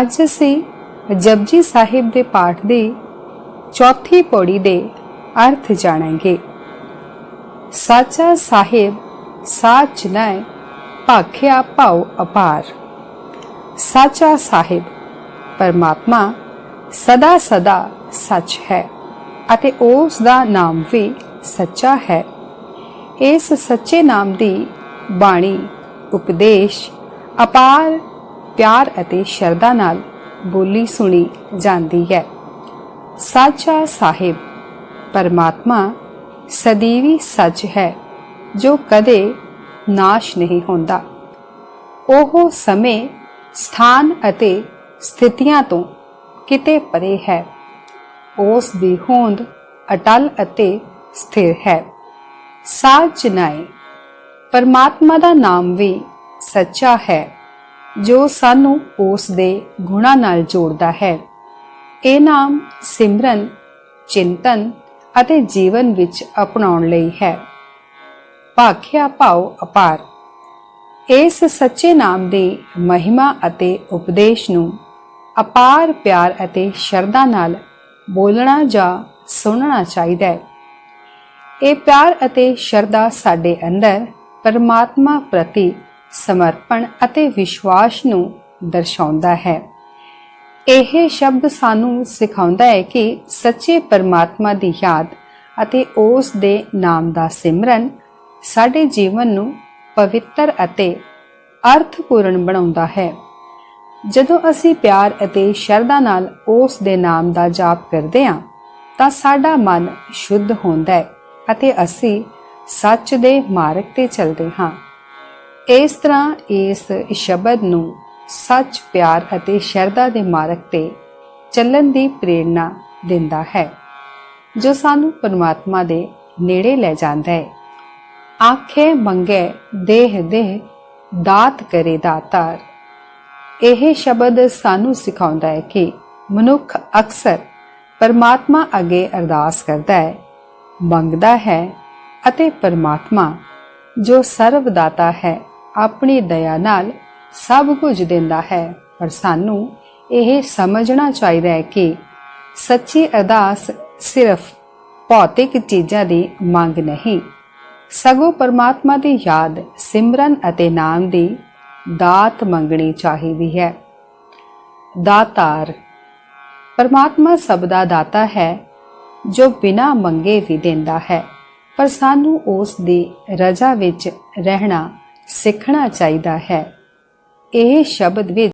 ਅੱਜ ਅਸੀਂ ਜਪਜੀ ਸਾਹਿਬ ਦੇ ਪਾਠ ਦੀ ਚੌਥੀ ਪੌੜੀ ਦੇ ਅਰਥ ਜਾਣਾਂਗੇ। ਸਾਚਾ ਸਾਹਿਬ, ਸਾਚ ਨੈ ਭਾਖਿਆ ਭਾਉ ਅਪਾਰ। ਸਾਚਾ ਸਾਹਿਬ, ਪਰਮਾਤਮਾ ਸਦਾ ਸਦਾ ਸੱਚ ਹੈ ਅਤੇ ਉਸ ਦਾ ਨਾਮ ਵੀ ਸੱਚਾ ਹੈ। ਇਸ ਸੱਚੇ ਨਾਮ ਦੀ ਬਾਣੀ, ਉਪਦੇਸ਼, ਅਪਾਰ ਪਿਆਰ ਅਤੇ ਸ਼ਰਧਾ ਨਾਲ ਬੋਲੀ ਸੁਣੀ ਜਾਂਦੀ ਹੈ। ਸਾਚਾ ਸਾਹਿਬ, ਪਰਮਾਤਮਾ ਸਦੀਵੀ ਸੱਚ ਹੈ, ਜੋ ਕਦੇ ਨਾਸ਼ ਨਹੀਂ ਹੁੰਦਾ। ਉਹ ਸਮੇਂ, ਸਥਾਨ ਅਤੇ ਸਥਿਤੀਆਂ ਤੋਂ ਕਿਤੇ ਪਰੇ ਹੈ। ਉਸ ਦੀ ਹੋਂਦ ਅਟਲ ਅਤੇ ਸਥਿਰ ਹੈ। ਸਾਚ ਨਾਏ, ਪਰਮਾਤਮਾ ਦਾ ਨਾਮ ਵੀ ਸੱਚਾ ਹੈ। ਜੋ ਸਾਨੂੰ ਉਸ ਦੇ ਗੁਣਾਂ ਨਾਲ ਜੋੜਦਾ ਹੈ। ਇਹ ਨਾਮ ਸਿਮਰਨ, ਚਿੰਤਨ ਅਤੇ ਜੀਵਨ ਵਿੱਚ ਅਪਣਾਉਣ ਲਈ ਹੈ। ਭਾਖਿਆ ਭਾਉ ਅਪਾਰ। ਇਸ ਸੱਚੇ ਨਾਮ ਦੀ ਮਹਿਮਾ ਅਤੇ ਉਪਦੇਸ਼ ਨੂੰ ਅਪਾਰ ਪਿਆਰ ਅਤੇ ਸ਼ਰਧਾ ਨਾਲ ਬੋਲਣਾ ਜਾਂ ਸੁਣਨਾ ਚਾਹੀਦਾ ਹੈ। ਇਹ ਪਿਆਰ ਅਤੇ ਸ਼ਰਧਾ ਸਾਡੇ ਅੰਦਰ ਪਰਮਾਤਮਾ ਪ੍ਰਤੀ ਸਮਰਪਣ ਅਤੇ ਵਿਸ਼ਵਾਸ ਨੂੰ ਦਰਸਾਉਂਦਾ ਹੈ। ਇਹ ਸ਼ਬਦ ਸਾਨੂੰ ਸਿਖਾਉਂਦਾ ਹੈ ਕਿ ਸੱਚੇ ਪਰਮਾਤਮਾ ਦੀ ਯਾਦ ਅਤੇ ਉਸ ਦੇ ਨਾਮ ਦਾ ਸਿਮਰਨ ਸਾਡੇ ਜੀਵਨ ਨੂੰ ਪਵਿੱਤਰ ਅਤੇ ਅਰਥਪੂਰਨ ਬਣਾਉਂਦਾ ਹੈ। ਜਦੋਂ ਅਸੀਂ ਪਿਆਰ ਅਤੇ ਸ਼ਰਧਾ ਨਾਲ ਉਸ ਦੇ ਨਾਮ ਦਾ ਜਾਪ ਕਰਦੇ ਹਾਂ, ਤਾਂ ਸਾਡਾ ਮਨ ਸ਼ੁੱਧ ਹੁੰਦਾ ਹੈ ਅਤੇ ਅਸੀਂ ਸੱਚ ਦੇ ਮਾਰਗ ਤੇ ਚੱਲਦੇ ਹਾਂ। ਇਸ ਤਰ੍ਹਾਂ ਇਸ ਸ਼ਬਦ ਨੂੰ ਸੱਚ, ਪਿਆਰ ਅਤੇ ਸ਼ਰਧਾ ਦੇ ਮਾਰਗ ਤੇ ਚੱਲਣ ਦੀ ਪ੍ਰੇਰਣਾ ਦਿੰਦਾ ਹੈ, ਜੋ ਸਾਨੂੰ ਪਰਮਾਤਮਾ ਦੇ ਨੇੜੇ ਲੈ ਜਾਂਦਾ ਹੈ। ਆਖੇ ਮੰਗੇ ਦੇਹ ਦੇਹ, ਦਾਤ ਕਰੇ ਦਾਤਾਰ। ਇਹ ਸ਼ਬਦ ਸਾਨੂੰ ਸਿਖਾਉਂਦਾ ਹੈ ਕਿ ਮਨੁੱਖ ਅਕਸਰ ਪਰਮਾਤਮਾ ਅੱਗੇ ਅਰਦਾਸ ਕਰਦਾ ਹੈ, ਮੰਗਦਾ ਹੈ ਅਤੇ ਪਰਮਾਤਮਾ ਜੋ ਸਰਵਦਾਤਾ ਹੈ ਆਪਣੀ ਦਇਆ ਨਾਲ ਸਭ ਕੁਝ ਦਿੰਦਾ ਹੈ। ਪਰ ਸਾਨੂੰ ਇਹ ਸਮਝਣਾ ਚਾਹੀਦਾ ਹੈ ਕਿ ਸੱਚੀ ਅਰਦਾਸ ਸਿਰਫ ਭੌਤਿਕ ਚੀਜ਼ਾਂ ਦੀ ਮੰਗ ਨਹੀਂ, ਸਗੋਂ ਪਰਮਾਤਮਾ ਦੀ ਯਾਦ, ਸਿਮਰਨ ਅਤੇ ਨਾਮ ਦੀ ਦਾਤ ਮੰਗਣੀ ਚਾਹੀਦੀ ਹੈ। ਦਾਤਾਰ। ਪਰਮਾਤਮਾ ਸਭ ਦਾ ਦਾਤਾ ਹੈ, ਜੋ ਬਿਨਾ ਮੰਗੇ ਵੀ ਦਿੰਦਾ ਹੈ, ਪਰ ਸਾਨੂੰ ਉਸ ਦੀ ਰਜ਼ਾ ਵਿੱਚ ਰਹਿਣਾ ਸਿੱਖਣਾ ਚਾਹੀਦਾ ਹੈ। ਇਹ ਸ਼ਬਦ ਵਿੱਚ